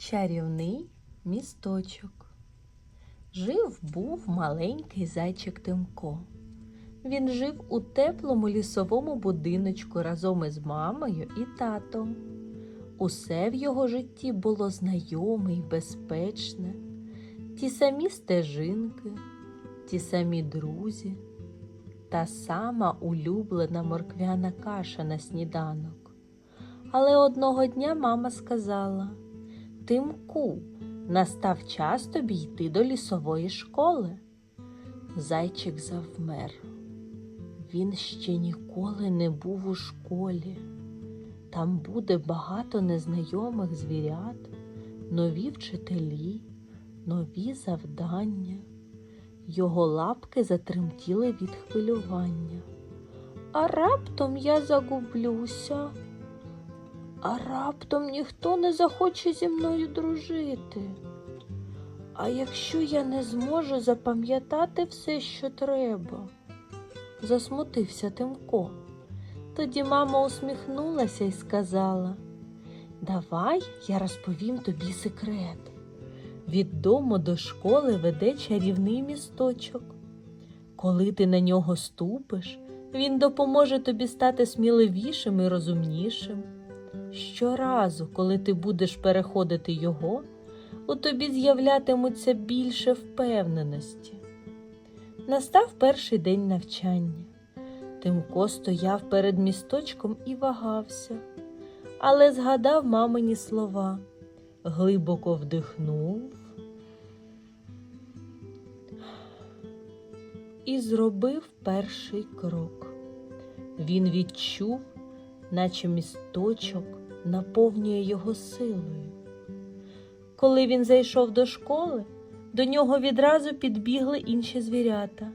Чарівний місточок. Жив був маленький зайчик Тимко. Він жив у теплому лісовому будиночку разом із мамою і татом. Усе в його житті було знайоме й безпечне, ті самі стежинки, ті самі друзі, та сама улюблена морквяна каша на сніданок. Але одного дня мама сказала Тимку, настав час тобі йти до лісової школи. Зайчик завмер. Він ще ніколи не був у школі. Там буде багато незнайомих звірят, нові вчителі, нові завдання. Його лапки затремтіли від хвилювання. А раптом я загублюся. А раптом ніхто не захоче зі мною дружити. А якщо я не зможу запам'ятати все, що треба? Засмутився Тимко. Тоді мама усміхнулася і сказала: Давай я розповім тобі секрет. Від дому до школи веде чарівний місточок. Коли ти на нього ступиш, він допоможе тобі стати сміливішим і розумнішим. Щоразу, коли ти будеш переходити його, у тобі з'являтимуться більше впевненості. Настав перший день навчання. Тимко стояв перед місточком і вагався, але згадав мамині слова, глибоко вдихнув і зробив перший крок. Він відчув, наче місточок наповнює його силою. Коли він зайшов до школи, до нього відразу підбігли інші звірята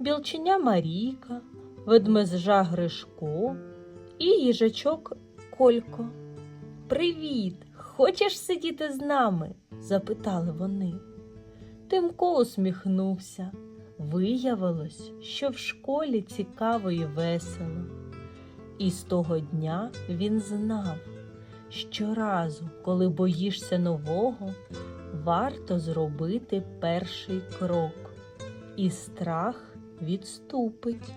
білченя Марійка, ведмежа Гришко і їжачок Колько. Привіт! Хочеш сидіти з нами? запитали вони. Тимко усміхнувся. Виявилось, що в школі цікаво і весело. І з того дня він знав, щоразу, коли боїшся нового, варто зробити перший крок, і страх відступить.